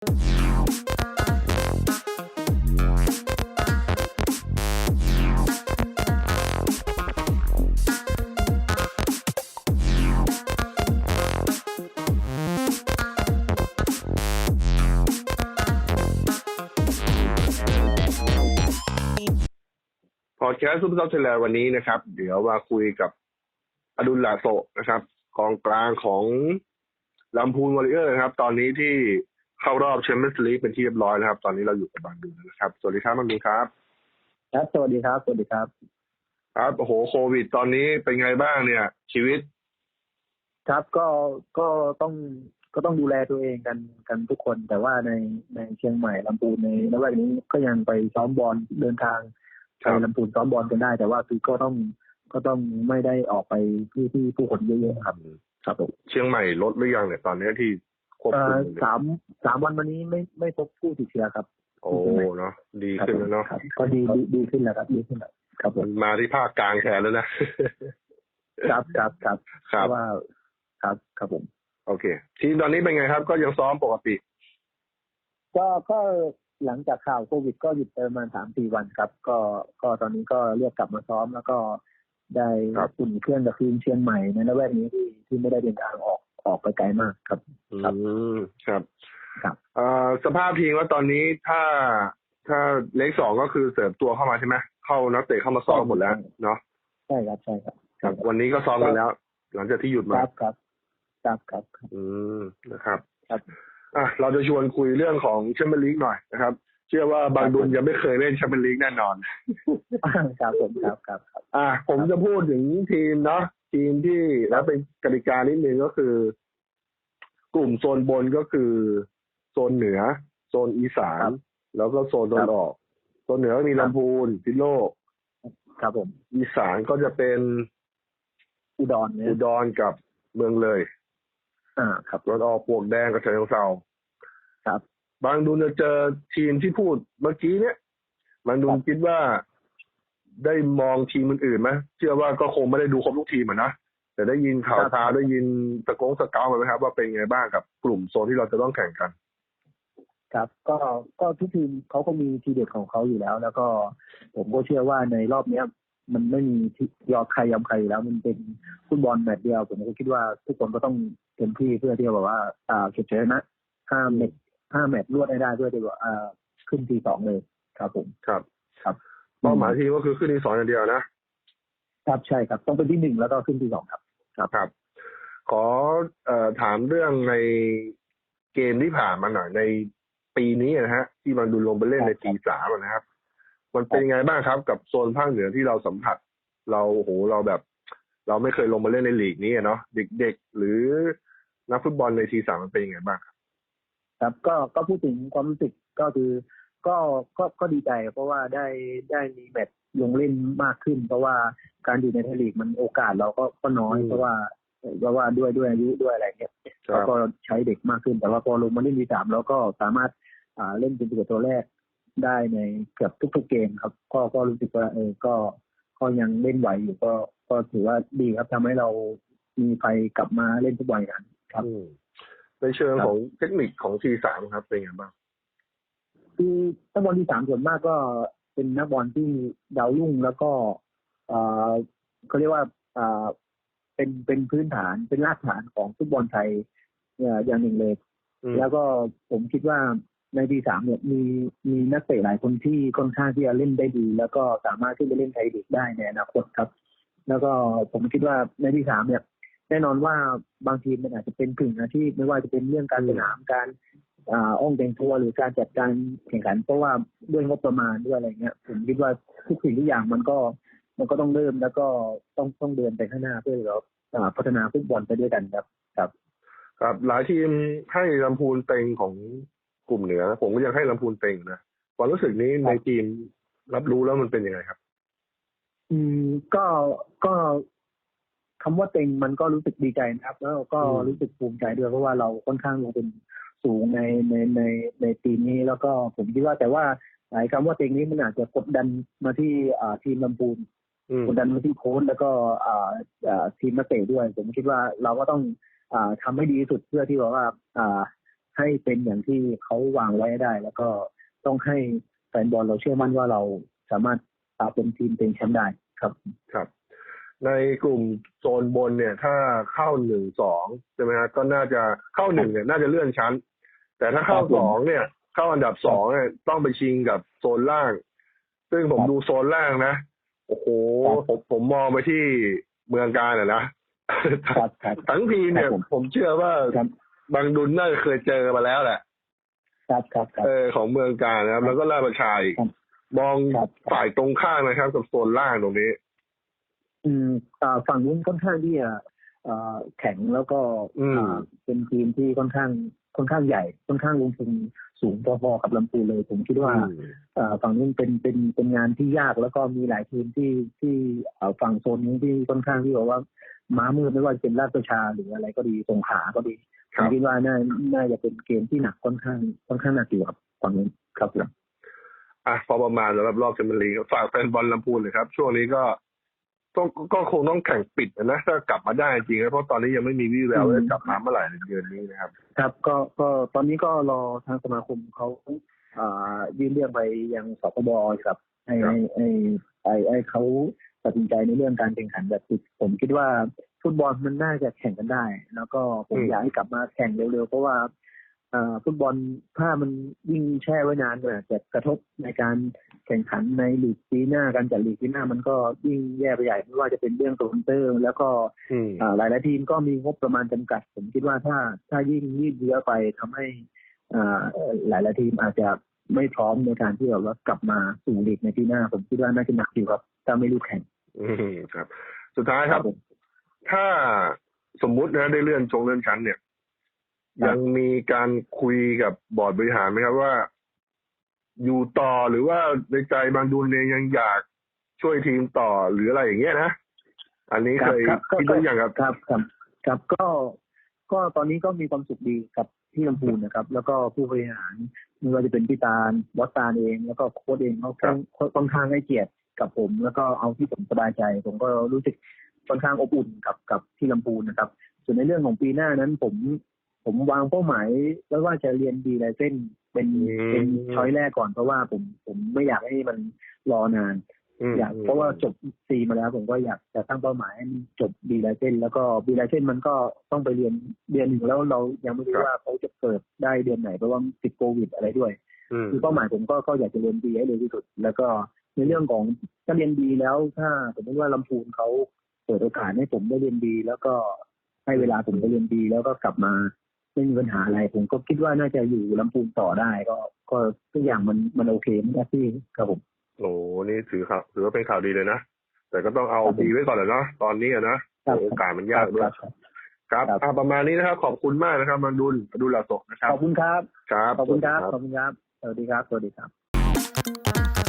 พอดแคสต์ซุปเปอร์ซับเทเลวันนี้นะครับ เดี๋ยวมาคุยกับอดุลลาโซะนะครับกองกลางของลำพูนวอริเออร์นะครับ ตอนนี้ที่ เข้ารอบแชมเปี้ยนส์ลีกเป็นที่เรียบร้อยนะครับ ตอนนี้เราอยู่กับบางดูนะครับ สวัสดีครับบางดูครับ ครับ สวัสดีครับ สวัสดีครับ ครับโอ้โหโควิด ตอนนี้เป็นไงบ้างเนี่ย ชีวิต ครับก็ก็ต้องก็ต้องดูแลตัวเองกันกันทุกคน แต่ว่าในในเชียงใหม่ลำพูนในละแวกนี้ก็ยังไปซ้อมบอลเดินทางครัไปบลำพูนซ้อมบอลกันได้ แต่ว่าคือก็ต้องก็ต้องไม่ได้ออกไปที่ที่ผู้คนเยอะๆครับ ครับผมเชียงใหม่ลดหรือยังเนี่ยตอนนี้ที่ ควบเอ่คุมออยู่เนี่ยสามสามวันวันนี้ไม่ไม่พบผู้ติดเชื้อครับ โอ้เนาะดีครับขึ้นแล้วเนาะครับก็ดีดีดีขึ้นแล้วครับดีขึ้นแล้วครับผมัมนมาที่ภาคกลางแทนแล้วนะครับครับครับครัเพบราะว่าครับครับผม โอเค ทีมตอนนี้เป็นไงครับ ก็ยังซ้อมปกติ ก็ก็หลังจากข่าวโควิด ก็หยุดไปประมาณสามสี่วันครับ ก็ก็ตอนนี้ก็เรียกกลับมาซ้อมแล้วก็ได้ครับอุ่นเครื่องกับทีมเชียงใหม่ในละแวกนี้ที่ที่ไม่ได้เดินทางออก ออกไปไกลมากครับ ครับอืมครับครับเอ่อสภาพทีมว่าตอนนี้ถ้าถ้าเลขสองก็คือเสริมตัวเข้ามาใช่ไหมเข้านักเตะเข้ามาซ้อมหมดแล้วเนาะใช่ครับใช่ครับครับ วันนี้ก็ซ้อมกันแล้ว หลังจากที่หยุดคมารับครับครับครับครับ อืมนะครับ ครับอะเราจะชวนคุยเรื่องของแชมเปี้ยนลีกหน่อยนะครับ เชื่อว่าบางดุลยังไม่เคยเล่นแชมเปี้ยนลีกแน่นอน ครับผมครับครับครับ อะผมจะพูดถึงทีมเนาะทีมที่แล้วเป็นกติกานิดนึงก็คือ กลุ่มโซนบนก็คือ โซนเหนือ โซนอีสาน แล้วก็โซนตะวันออก โซนเหนือก็มีลำพูนพิษณุโลกครับผม อีสานก็จะเป็นอุดรเนี่ยอุดรกับเมืองเลย อ่า ครับตะวันออกปลวกแดงกับเชียงเซาครับ บางดุลจะเจอทีมที่พูดเมื่อกี้เนี่ยบางดุลคิดว่าได้มองทีมอื่นๆไหมเชื่อว่าก็คงไม่ได้ดูครบทุกทีมอะนะแต่ได้ยินข่าวคราได้ยินตะโกงสเกาวไหมครับ ว่าเป็นไงบ้างกับกลุ่มโซนที่เราจะต้องแข่งกัน ครับ ก็ก็ทุกทีมเขาก็มีทีเด็ดของเขาอยู่แล้ว แล้วก็ผมก็เชื่อว่าในรอบเนี้ย มันไม่มีที่ยอมใครยอมใครอยู่แล้วมันเป็นฟุตบอลแมตช์เดียว ผมก็คิดว่าทุกคนก็ต้องเต็มที่เพื่อที่จะแบบว่าอ่าเก็บชัยชนะห้าแมตช์ ห้าแมตช์รวดให้ได้เพื่อที่ว่าอ่าขึ้นทีสองเลยครับผมครับครับเป้าหมายทีมก็คือขึ้นที่สองอย่างเดียวนะครับใช่ครับ ต้องเป็นที่หนึ่งแล้วก็ขึ้นที่สองครับ ครับขอเอ่อถามเรื่องในเกมที่ผ่านมาหน่อยในปีนี้นะฮะ ที่บางดุลลงไปเล่นในปีสามอะนะครับ มันเป็นยังไงบ้างครับ กับโซนภาคเหนือที่เราสัมผัส เราโอ้โหเราแบบ เราไม่เคยลงมาเล่นในลีกนี้อะเนาะเด็กๆหรือนักฟุตบอลในทีสามมันเป็นยังไงบ้างครับ ครับก็ก็พูดถึงความรู้สึกก็คือก็ก็ก็ดีใจเพราะว่าได้ได้มีแมตช์ลงเล่นมากขึ้น เพราะว่าการอยู่ในไทยลีกมันโอกาสเราก็ก็น้อยอืมเพราะว่าเพราะว่าด้วยด้วยอายุด้วยอะไรเงี้ยครัแล้วบก็ใช้เด็กมากขึ้น แต่ว่าพอลงมาเล่นทีสามเราก็สามารถอ่าเล่นเป็นตัวตัวแรกได้ในเกือบทุกๆเกมครับ ก็ก็รู้สึกว่าเออก็ก็ยังเล่นไหวอยู่ก็ก็ถือว่าดีครับทำให้เรามีไฟกลับมาเล่นทุกวันกันครับอืม ในเชิงครับของเทคนิคของทีสามครับเป็นยังไงบ้างคือนักบอลที่สามส่วนมากก็เป็นนักบอลที่ดาวรุ่งแล้วก็เอ่อเขาเรียกว่าเอ่อเป็นเป็นพื้นฐานเป็นรากฐานของฟุตบอลไทยเอ่ออย่างหนึ่งเลยอืมแล้วก็ผมคิดว่าในทีสามเนี่ยมีมีนักเตะหลายคนที่ค่อนข้างที่จะเล่นได้ดี แล้วก็สามารถที่จะเล่นไทยลีกได้ในอนาคตครับ แล้วก็ผมคิดว่าในที่สามเนี่ย แน่นอนว่าบางทีมมันอาจจะเป็นกึ่งอาชีพไม่ว่าจะเป็นเรื่องการสนามการอ่าอ้องแต่งตัวหรือการจัดการแข่งขัน เพราะว่าด้วยงบประมาณด้วยอะไรเงี้ยผมคิดว่าทุกสิ่งทุกอย่างมันก็มันก็ต้องเริ่มแล้วก็ต้องต้องเดินไปข้างหน้าเพื่อที่เราอ่าพัฒนาฟุตบอลไปด้วยกันครับครับครับหลายทีมให้ลำพูนเต็งของกลุ่มเหนือผมก็ยังให้ลำพูนเต็งนะความรู้สึกนี้ในทีมรับรู้แล้วมันเป็นยังไงครับ อืมก็ก็ คำว่าเต็งมันก็รู้สึกดีใจนะครับ แล้วก็อืมรู้สึกภูมิใจด้วยเพราะว่าเราค่อนข้างลงเป็นสูงในในในในทีมนี้แล้วก็ผมคิดว่าแต่ว่าหลายคำว่าเต็งนี้มันอาจจะกดดันมาที่อ่าทีมลำพูนอืมกดดันมาที่โค้ชแล้วก็อ่าอ่าทีมนักเตะด้วย ผมคิดว่าเราก็ต้องอ่าทำให้ดีที่สุดเพื่อที่ว่าว่าอ่าให้เป็นอย่างที่เขาวางไว้ให้ได้ แล้วก็ต้องให้แฟนบอลเราเชื่อมั่นว่าเราสามารถตาเป็นทีมเป็นแชมป์ได้ครับ ครับ ในกลุ่มโซนบนเนี่ย ถ้าเข้าหนึ่งสองใช่ไหมฮะก็น่าจะเข้าหนึ่งเนี่ย น่าจะเลื่อนชั้น แต่ถ้าเข้าครับผมสองเนี่ย เข้าอันดับสองเนี่ยต้องไปชิงกับโซนล่าง ซึ่งผมครับดูโซนล่างนะโอ้โหครับผมผมมองไปที่เมืองการอะนะครับครับทั้งทีมเนี่ยครับผมผมเชื่อว่าครับบางดุลน่าจะเคยเจอมาแล้วแหละครับครับครับเออของเมืองการนะครับ แล้วก็ราชประชาอีกครับมองครับฝ่ายตรงข้ามนะครับ กับโซนล่างตรงนี้ อืมอ่าฝั่งนู้นค่อนข้างที่จะอ่าแข็งแล้วก็อืมอ่าเป็นทีมที่ค่อนข้างค่อนข้างใหญ่ ค่อนข้างลงทุนสูงพอๆกับลำพูนเลย ผมคิดว่าอืมอ่าฝั่งนู้นเป็นเป็นเป็นงานที่ยากแล้วก็มีหลายทีมที่ที่อ่าฝั่งโซนนี้ที่ค่อนข้างที่บอกว่าม้ามืดไม่ว่าจะเป็นราชประชาหรืออะไรก็ดีสงขลาก็ดีคผรัมบคิดว่าน่าน่าจะเป็นเกมที่หนักค่อนข้างค่อนข้างหนักอยู่ครับฝั่งนู้นครับผมอะพอประมาณสำหรับรอบแชมเปี้ยนลีกฝากแฟนบอลลำพูนเลยครับ ช่วงนี้ก็ ต้องก็คงต้องแข่งปิดนะถ้ากลับมาได้จริงๆนะเพราะตอนนี้ยังไม่มีวี่แววว่าจะกลับมาเมื่อไหร่ในเดือนนี้นะครับ ครับก็ก็ตอนนี้ก็รอทางสมาคมเขาอ่ายื่นเรื่องไปยังสคบครับให้ครับให้ให้ให้ให้เขาตัดสินใจในเรื่องการแข่งขันแบบปิดผมคิดว่าฟุตบอลมันน่าจะแข่งกันได้ แล้วก็ผมอยากให้กลับมาแข่งเร็วๆเพราะว่าอ่า ฟุตบอลถ้ามันยิ่งแช่ไว้นานเนี่ยจะกระทบในการแข่งขันในลีกปีหน้าการจัดลีกปีหน้ามันก็ยิ่งแย่ไปใหญ่ไม่ว่าจะเป็นเรื่องโปรโมเตอร์ แล้วก็อืมอ่าหลายหลายๆทีมก็มีงบประมาณจำกัด ผมคิดว่าถ้าถ้ายิ่งยืดเยื้อไปทำให้อ่าหลายหลายๆทีมอาจจะไม่พร้อมในการที่แบบว่ากลับมาสู่ลีกในปีหน้า ผมคิดว่าน่าจะหนักอยู่ครับถ้าไม่รีบแข่งอืมครับ สุดท้ายครับผมถ้าสมมุตินะได้เลื่อนชงเลื่อนชั้นเนี่ยครับ ยังมีการคุยกับบอร์ดบริหารไหมครับว่า อยู่ต่อหรือว่าในใจบางดุลเนี่ยยังอยากช่วยทีมต่อหรืออะไรอย่างเงี้ยนะอันนี้เคยครับก็คิดหรือยังครับครับครับครับก็ก็ตอนนี้ก็มีความสุขดีกับที่ลำพูนนะครับ แล้วก็ผู้บริหารไม่ว่าจะเป็นพี่ตาลวอตตาลเอง แล้วก็โค้ชเองเขาครับค่อนข้างให้เกียรติกับผม แล้วก็เอาที่ผมสบายใจ ผมก็รู้สึกค่อนข้างอบอุ่นกับกับที่ลำพูนนะครับ ส่วนในเรื่องของปีหน้านั้นผม ผมวางเป้าหมายไว้ว่าจะเรียนดีไลเส้นเป็นอืมเป็นช้อยแรกก่อนเพราะว่าผมผมไม่อยากให้มันรอนานมอยากเพราะว่าจบซีมาแล้ว ผมก็อยากจะตั้งเป้าหมายให้มันจบบีไลเซนแล้วก็บีไลเซนมันก็ต้องไปเรียนเดือนหนึ่งแล้วเรายังไม่รู้ว่าเขาจะเปิดได้เดือนไหนเพราะว่าติดโควิดอะไรด้วยอืมคือเป้าหมายผมก็ก็อยากจะเรียนดีให้เร็วที่สุด แล้วก็ในเรื่องของถ้าเรียนดีแล้วถ้าสมมติว่าลำพูนเขาเปิดโอกาสให้ผมได้เรียนดี แล้วก็ให้เวลาผมไปเรียนดีแล้วก็กลับมา ไม่มีปัญหาอะไร ผมก็คิดว่าน่าจะอยู่ลำพูนต่อได้ก็ ก็ทุกอย่างมันมันโอเคมันแฮปปี้ครับผมโอ้นี่ถือข่าวถือว่าเป็นข่าวดีเลยนะแต่ก็ต้องเอาครับผมดีไว้ก่อนแหละเนาะตอนนี้อะนะครับโอกาสมันยากด้วยครับครับครับอะประมาณนี้นะครับ ขอบคุณมากนะครับมาดุลมาดุลลาโตะนะครับขอบคุณครับ ครับขอบคุณครับสวัสดีขอบคุณครับสวัสดีครับสวัสดีครับ